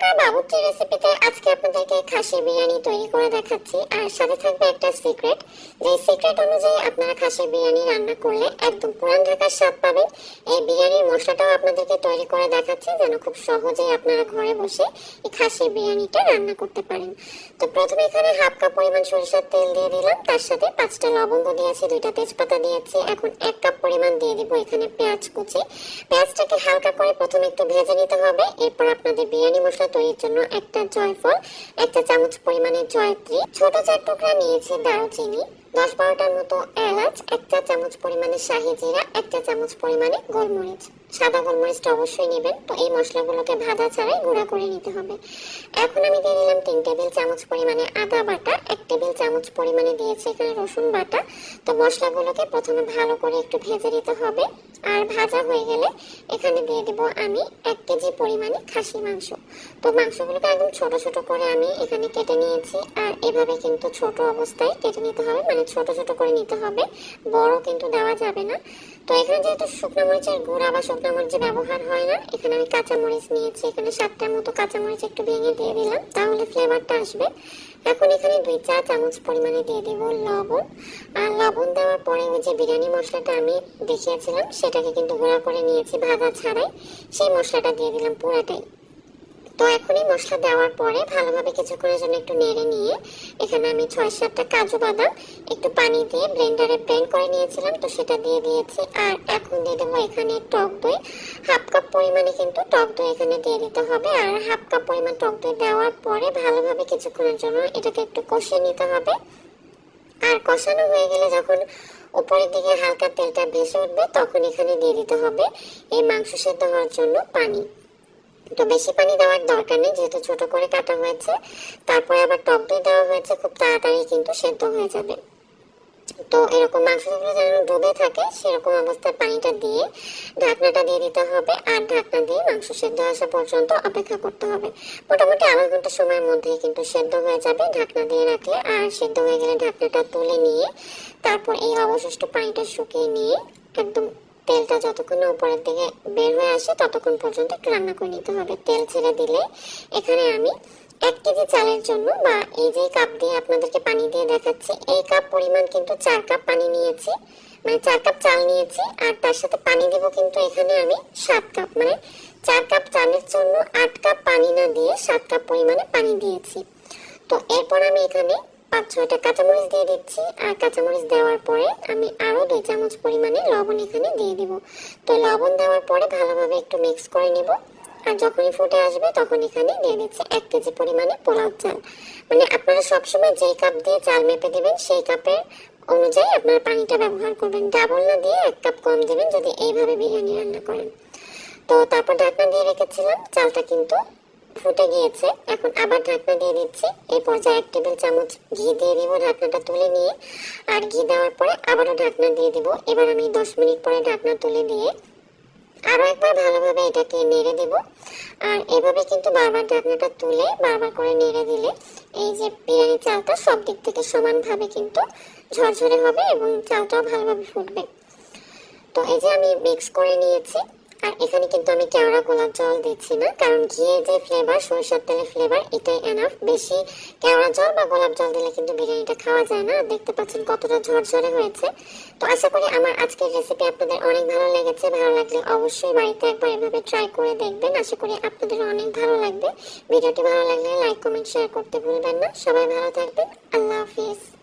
টাকার বাবুর্চি রেসিপিতে আজকে আপনাদেরকে খাসি বিরিয়ানি তৈরি করে দেখাচ্ছি। আর সাথে থাকবে একটা সিক্রেট যে সিক্রেট অনুযায়ী আপনারা খাসি বিরিয়ানি রান্না করলে একদম পুরান ঢাকার স্বাদ পাবেন। এই বিরিয়ানির মশলাটাও আপনাদেরকে তৈরি করে দেখাচ্ছি, যেন খুব সহজেই আপনারা ঘরে বসে এই খাসি বিরিয়ানিটা রান্না করতে পারেন। তো প্রথমে এখানে হাফ কাপ পরিমাণ সরিষার তেল দিয়ে দিলাম। তার সাথে পাঁচটা লবঙ্গ দিয়েছি, দুইটা তেজপাতা দিয়েছি। এখন এক কাপ পরিমাণ দিয়ে দিব এখানে পেঁয়াজ কুচি। পেঁয়াজটাকে হালকা করে প্রথমে একটু ভেজে নিতে হবে। এরপর আপনাদের বিরিয়ানি মশলা তৈরির জন্য একটা জয়ফল, একটা চামচ পরিমাণে জয়ত্রী, ছোট চার টুকরা নিয়েছি দারুচিনি, দশ বারোটার মতো এলাচ একটা চামচ পরিমাণে শাহি জিরা একটা চামচ পরিমাণে গোলমরিচ। সাদা গোলমরিচটা অবশ্যই নেবেন, তো এই মশলাগুলোকে ভাজা ছাড়াই গুঁড়া করে নিতে হবে। এখন আমি দিয়ে দিলাম তিন টেবিল চামচ পরিমাণে আদা বাটা, এক টেবিল চামচ পরিমাণে দিয়েছি এখানে রসুন বাটা। তো মশলাগুলোকে প্রথমে ভালো করে একটু ভেজে নিতে হবে। আর ভাজা হয়ে গেলে এখানে দিয়ে দেবো আমি এক কেজি পরিমাণে খাসি মাংস। তো মাংসগুলোকে একদম ছোট ছোট করে আমি এখানে কেটে নিয়েছি। আর এভাবে কিন্তু ছোট অবস্থায় কেটে নিতে হবে মানে ছোট ছোট করে নিতে হবে। বড় কিন্তু দেওয়া যাবে না। তো এখানে যেহেতু শুকনো মরিচের গুঁড়া বা শুকনো মরিচ ব্যবহার হয় না, এখানে আমি কাঁচা মরিচ নিয়েছি, এখানে সাতটার মতো কাঁচা মরিচ একটু ভেঙে দিয়ে দিলাম, তাহলে ফ্লেভারটা আসবে। এখন এখানে দুই চা চামচ পরিমাণে দিয়ে দেবো লবণ। আর লবণ দেওয়ার পরে ওই যে বিরিয়ানি মশলাটা আমি দেখিয়েছিলাম, সেটাকে কিন্তু গুঁড়া করে নিয়েছি ভাজা ছাড়াই। সেই মশলাটা দিয়ে দিলাম পুরাটাই। তো এখনই মশলা দেওয়ার পরে ভালোভাবে কিছুক্ষণের জন্য একটু নেড়ে নিয়ে এখানে আমি ছয় সাতটা কাজু বাদাম একটু পানি দিয়ে ব্লেন্ডারে ব্লেন্ড করে নিয়েছিলাম, তো সেটা দিয়ে দিয়েছি। আর এখন দিয়ে দেবো এখানে টক দই। হাফ কাপ পরিমাণে কিন্তু টক দই এখানে দিয়ে দিতে হবে। আর হাফ কাপ পরিমাণ টক দই দেওয়ার পরে ভালোভাবে কিছুক্ষণের জন্য এটাকে একটু কষিয়ে নিতে হবে। আর কষানো হয়ে গেলে যখন উপরের দিকে হালকা তেলটা ভেসে উঠবে, তখন এখানে দিয়ে দিতে হবে এই মাংস সেদ্ধ হওয়ার জন্য পানি। তো বেশি পানি দেওয়ার দরকার নেই, যেহেতু ছোট করে কাটা হয়েছে, তারপরে আবার টক দই দেওয়া হয়েছে, খুব তাড়াতাড়ি কিন্তু সেদ্ধ হয়ে যাবে। তো এরকম মাংসগুলো যেন ডুবে থাকে, সেরকম অবস্থায় পানিটা দিয়ে ঢাকনাটা দিয়ে দিতে হবে আর ঢাকনা দিয়ে মাংস সেদ্ধ আসা পর্যন্ত অপেক্ষা করতে হবে। মোটামুটি আধা ঘণ্টা সময়ের মধ্যেই কিন্তু সেদ্ধ হয়ে যাবে ঢাকনা দিয়ে রাখলে। আর সেদ্ধ হয়ে গেলে ঢাকনাটা তুলে নিয়ে তারপর এই অবশিষ্ট পানিটা শুকিয়ে নিয়ে একদম তেলটা যতক্ষণ উপরের দিকে বের হয়ে আসে ততক্ষণ পর্যন্ত একটু রান্না করে নিতে হবে। তেল ছেড়ে দিলে এখানে আমি এক কেজি চালের জন্য বা এই যে কাপ দিয়ে আপনাদেরকে পানি দিয়ে দেখাচ্ছি, এই কাপ পরিমাণ কিন্তু চার কাপ পানি নিয়েছি মানে চার কাপ চাল নিয়েছি, আর তার সাথে পানি দেব কিন্তু এখানে আমি সাত কাপ মানে চার কাপ চালের জন্য আট কাপ পানি না দিয়ে সাত কাপ পরিমাণে পানি দিয়েছি। তো এরপর আমি এখানে পাঁচ ছয়টা কাঁচামরিচ দিয়ে দিচ্ছি, আর কাঁচামরিচ দেওয়ার পরে আমি আরও দুই চামচ পরিমাণে লবণ এখানে দিয়ে দিব। তো লবণ দেওয়ার পরে ভালোভাবে একটু মিক্স করে নেব। আর যখনই ফুটে আসবে, তখন এখানে দিয়ে দিচ্ছি এক কেজি পরিমাণে পোলাও চাল। মানে আপনারা সবসময় যেই কাপ দিয়ে চাল মেপে দেবেন, সেই কাপের অনুযায়ী আপনারা পানিটা ব্যবহার করবেন। ডাবল না দিয়ে এক কাপ কম দেবেন যদি এইভাবে বিরিয়ানি রান্না করেন। তো তারপর ঢাকনা দিয়ে রেখেছিলাম, চালটা কিন্তু ফুটে গিয়েছে। এখন আবার ঢাকনা দিয়ে দিচ্ছি। এই পর্যায়ে এক টেবিল চামচ ঘি দিয়ে দিব ঢাকনাটা তুলে নিয়ে। আর ঘি দেওয়ার পরে আবারও ঢাকনা দিয়ে দিব। এবার আমি দশ মিনিট পরে ঢাকনা তুলে দিয়ে আরও একবার ভালোভাবে এটাকে নেড়ে দেব। আর এভাবে কিন্তু বারবার ঢাকনাটা তুলে বারবার করে নেড়ে দিলে এই যে বিরিয়ানি চালটা সব দিক থেকে সমানভাবে কিন্তু ঝরঝরে হবে এবং চালটাও ভালোভাবে ফুটবে। তো এই যে আমি মিক্স করে নিয়েছি। আর এখানে কিন্তু আমি কেওড়া গোলাপ জল দিচ্ছি না, কারণ ঘিয়ের যে ফ্লেভার সরিষার তেলের ফ্লেভার এটাই এনাফ বেশি কেওড়া জল বা গোলাপ জল দিলে কিন্তু বিরিয়ানিটা খাওয়া যায় না দেখতে পাচ্ছেন কতটা ঝরঝরে হয়েছে। তো আশা করি আমার আজকের রেসিপি আপনাদের অনেক ভালো লেগেছে, ভালো লাগলে অবশ্যই বাড়িতে একবার এভাবে ট্রাই করে দেখবেন। আশা করি আপনাদের অনেক ভালো লাগবে। ভিডিওটি ভালো লাগলে লাইক কমেন্ট শেয়ার করতে ভুলবেন না। সবাই ভালো থাকবেন। আল্লাহ হাফিজ।